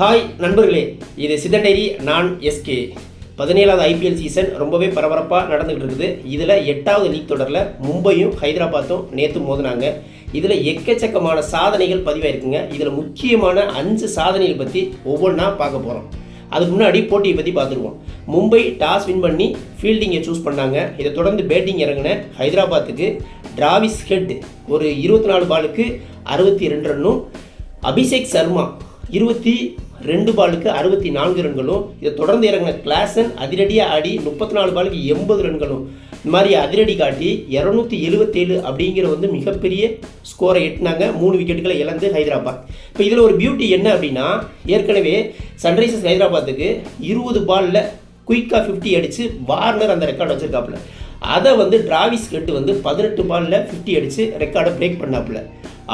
Hi நண்பர்களே. இது சிதன் நான் எஸ்கே பதினேழாவது ஐபிஎல் சீசன் ரொம்பவே பரபரப்பாக நடந்துகிட்டு இருக்குது. இதில் எட்டாவது லீக் தொடரில் மும்பையும் ஹைதராபாத்தும் நேற்று மோதினாங்க. இதில் எக்கச்சக்கமான சாதனைகள் பதிவாயிருக்குங்க. இதில் முக்கியமான அஞ்சு சாதனைகள் பற்றி ஒவ்வொன்றா பார்க்க போகிறோம் அதுக்கு முன்னாடி போட்டியை பற்றி பார்த்துருவோம். மும்பை டாஸ் வின் பண்ணி ஃபீல்டிங்கை சூஸ் பண்ணாங்க. இதை தொடர்ந்து பேட்டிங் இறங்கின ஹைதராபாத்துக்கு டிராவிஸ் ஹெட் ஒரு இருபத்தி நாலு பாலுக்கு அறுபத்தி ரெண்டு ரன்னும் அபிஷேக் சர்மா இருபத்தி ரெண்டு பாலுக்கு அறுபத்தி நான்கு ரன்களும் இதை தொடர்ந்து இறங்கின கிளாசன் அதிரடியாக ஆடி முப்பத்தி நாலு பாலுக்கு எண்பது ரன்களும். இந்த மாதிரி அதிரடி காட்டி இரநூத்தி எழுபத்தேழு அப்படிங்கிற வந்து மிகப்பெரிய ஸ்கோரை எட்டினாங்க. மூணு விக்கெட்டுகளை இழந்து ஹைதராபாத். இப்போ இதில் ஒரு பியூட்டி என்ன அப்படின்னா ஏற்கனவே சன்ரைசர்ஸ் ஹைதராபாத்துக்கு இருபது பாலில் குயிக்காக ஃபிஃப்டி அடித்து வார்னர் அந்த ரெக்கார்டு வச்சுருக்காப்புல. அதை வந்து டிராவிஸ் கெட்டு வந்து பதினெட்டு பாலில் ஃபிஃப்டி அடித்து ரெக்கார்டை பிரேக் பண்ணாப்புல.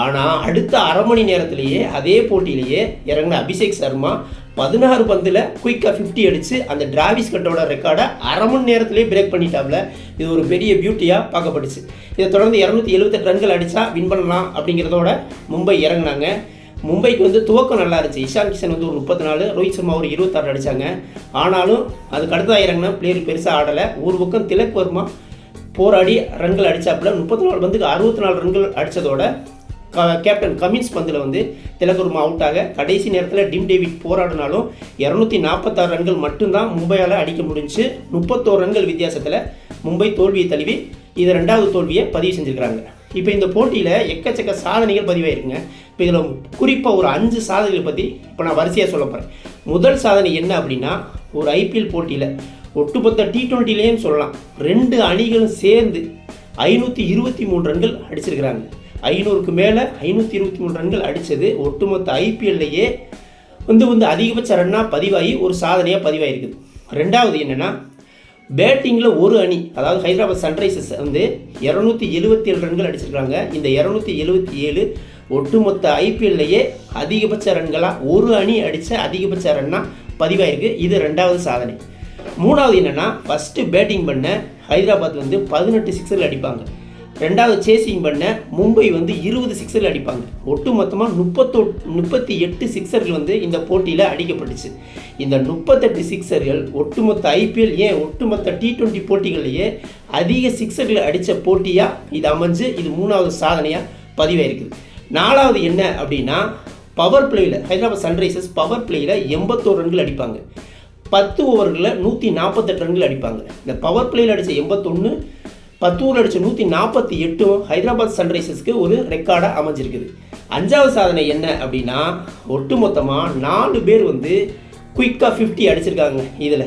ஆனால் அடுத்த அரை மணி நேரத்திலேயே அதே போட்டியிலேயே இறங்கின அபிஷேக் சர்மா பதினாறு பந்தில் குயிக்காக ஃபிஃப்டி அடித்து அந்த டிராவிஸ் கட்டோட ரெக்கார்டை அரை மணி நேரத்திலேயே பிரேக் பண்ணிட்டாப்புல இது ஒரு பெரிய பியூட்டியாக பார்க்கப்பட்டுச்சு. இதை தொடர்ந்து இரநூத்தி எழுபத்தெட்டு ரன்கள் அடித்தா வின் பண்ணலாம் அப்படிங்கிறதோட மும்பை இறங்குனாங்க. மும்பைக்கு வந்து துவக்கம் நல்லா இருந்துச்சு. இஷான் கிஷன் வந்து ஒரு முப்பத்தி நாலு ரோஹித் சர்மா ஒரு இருபத்தாறு அடித்தாங்க ஆனாலும் அதுக்கு அடுத்ததாக இறங்கினா பிளேயர் பெருசாக ஆடலை. ஒரு பக்கம் திலக் வர்மா போராடி ரன்கள் அடித்தாப்புல முப்பத்தி நாலு பந்துக்கு அறுபத்தி நாலு ரன்கள் அடித்ததோட கேப்டன் கமின்ஸ் பந்தில் வந்து திலகுர்மா அவுட் ஆக கடைசி நேரத்தில் டிம் டேவிட் போராடினாலும் இரநூத்தி நாற்பத்தாறு ரன்கள் மட்டும்தான் மும்பையால் அடிக்க முடிஞ்சு முப்பத்தோரு ரன்கள் வித்தியாசத்தில் மும்பை தோல்வியை தழுவி இது ரெண்டாவது தோல்வியை பதிவு செஞ்சுருக்கிறாங்க. இப்போ இந்த போட்டியில் எக்கச்சக்க சாதனைகள் பதிவாயிருக்குங்க. இப்போ இதில் குறிப்பாக ஒரு அஞ்சு சாதனைகளை பற்றி இப்போ நான் வரிசையாக சொல்ல போகிறேன் முதல் சாதனை என்ன அப்படின்னா ஒரு ஐபிஎல் போட்டியில் ஒட்டுமொத்த டி டுவெண்ட்டிலேயும் சொல்லலாம். ரெண்டு அணிகளும் சேர்ந்து ஐநூற்றி இருபத்தி மூணு ரன்கள் அடிச்சிருக்கிறாங்க. ஐநூறுக்கு மேலே ஐநூற்றி இருபத்தி மூணு ரன்கள் அடித்தது ஒட்டுமொத்த ஐபிஎல்லையே வந்து வந்து அதிகபட்ச ரன்னாக பதிவாகி ஒரு சாதனையாக பதிவாயிருக்குது. ரெண்டாவது என்னென்னா பேட்டிங்கில் ஒரு அணி அதாவது ஹைதராபாத் சன்ரைசர்ஸ் வந்து இரநூத்தி எழுபத்தி ஏழு ரன்கள் அடிச்சிருக்காங்க. இந்த இரநூத்தி எழுபத்தி ஏழு ஒட்டுமொத்த ஐபிஎல்லையே அதிகபட்ச ரன்களாக ஒரு அணி அடித்த அதிகபட்ச ரன்னாக பதிவாயிருக்கு. இது ரெண்டாவது சாதனை. மூணாவது என்னென்னா ஃபஸ்ட்டு பேட்டிங் பண்ண ஹைதராபாத் வந்து பதினெட்டு சிக்ஸர்கள் அடிப்பாங்க. ரெண்டாவது சேசிங் பண்ண மும்பை வந்து இருபது சிக்ஸர் அடிப்பாங்க. ஒட்டு மொத்தமாக முப்பத்தோ முப்பத்தி எட்டு சிக்ஸர்கள் வந்து இந்த போட்டியில் அடிக்கப்பட்டுச்சு. இந்த முப்பத்தெட்டு சிக்ஸர்கள் ஒட்டுமொத்த ஐபிஎல் ஏன் ஒட்டுமொத்த டி ட்வெண்ட்டி போட்டிகள்லேயே அதிக சிக்ஸர்கள் அடித்த போட்டியாக இது அமைஞ்சு இது மூணாவது சாதனையாக பதிவாயிருக்குது. நாலாவது என்ன அப்படின்னா பவர் பிளேயில் ஹைதராபாத் சன்ரைசர்ஸ் பவர் பிளேயில் எண்பத்தோரு ரன்கள் அடிப்பாங்க. பத்து ஓவர்களில் நூற்றி நாற்பத்தெட்டு ரன்கள் அடிப்பாங்க. இந்த பவர் பிளேயில் அடித்த எண்பத்தொன்று பத்து லட்சம் அடித்த நூற்றி நாற்பத்தி எட்டும் ஹைதராபாத் சன்ரைசர்ஸ்க்கு ஒரு ரெக்கார்டாக அமைஞ்சிருக்குது. அஞ்சாவது சாதனை என்ன அப்படின்னா ஒட்டுமொத்தமாக நாலு பேர் வந்து குயிக்காக ஃபிஃப்டி அடிச்சிருக்காங்க இதில்.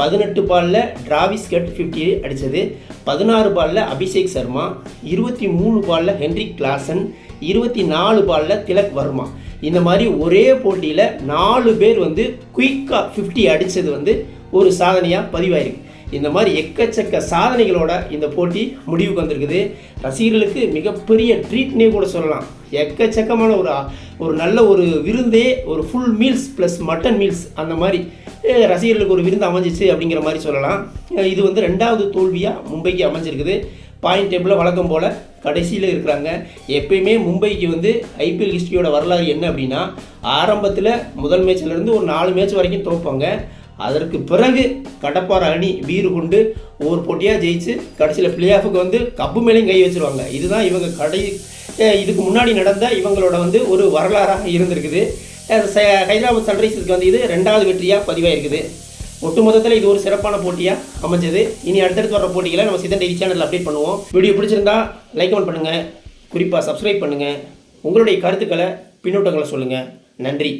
பதினெட்டு பாலில் டிராவிஸ் கட் ஃபிஃப்டி அடித்தது பதினாறு பாலில் அபிஷேக் சர்மா இருபத்தி மூணு பாலில் ஹென்ரிக் கிளாசன் இருபத்தி நாலு பாலில் திலக் வர்மா. இந்த மாதிரி ஒரே போட்டியில் நாலு பேர் வந்து குயிக்காக ஃபிஃப்டி அடித்தது வந்து ஒரு சாதனையாக பதிவாயிருக்கு. இந்த மாதிரி எக்கச்சக்க சாதனைகளோட இந்த போட்டி முடிவுக்கு வந்திருக்குது. ரசிகர்களுக்கு மிகப்பெரிய ட்ரீட்னே கூட சொல்லலாம். எக்கச்சக்கமான ஒரு ஒரு நல்ல ஒரு விருந்தே ஒரு full meals plus mutton meals அந்த மாதிரி ரசிகர்களுக்கு ஒரு விருந்து அமைஞ்சிச்சு அப்படிங்கிற மாதிரி சொல்லலாம். இது வந்து ரெண்டாவது தோல்வியாக மும்பைக்கு அமைஞ்சிருக்குது. பாயிண்ட் டேபிளில் வழக்கம் போல் கடைசியில் இருக்கிறாங்க. எப்பயுமே மும்பைக்கு வந்து ஐபிஎல் ஹிஸ்ட்ரியோட வரலாறு என்ன அப்படின்னா ஆரம்பத்தில் முதல் மேட்ச்லேருந்து ஒரு நாலு மேட்ச் வரைக்கும் தோப்பாங்க. அதற்கு பிறகு கடப்பார அணி வீறு கொண்டு ஒவ்வொரு போட்டியாக ஜெயிச்சு கடைசியில் பிளே ஆஃபுக்கு வந்து கப்பு மேலேயும் கை வச்சிருவாங்க. இதுதான் இவங்க கடை இதுக்கு முன்னாடி நடந்த இவங்களோட வந்து ஒரு வரலாறாக இருந்திருக்குது. ச- ஹைதராபாத் சன்ரைசர்ஸ்க்கு வந்து இது ரெண்டாவது வெற்றியாக பதிவாயிருக்குது. ஒட்டுமொத்தத்தில் இது ஒரு சிறப்பான போட்டியாக அமைஞ்சது. இனி அடுத்தடுத்து வர போட்டிகளை நம்ம சிதன் டெய்லி சேனலில் அப்டேட் பண்ணுவோம். வீடியோ பிடிச்சிருந்தா லைக் கமெண்ட் பண்ணுங்கள் குறிப்பாக சப்ஸ்கிரைப் பண்ணுங்கள் உங்களுடைய கருத்துக்களை பின்னூட்டங்களை சொல்லுங்கள் நன்றி.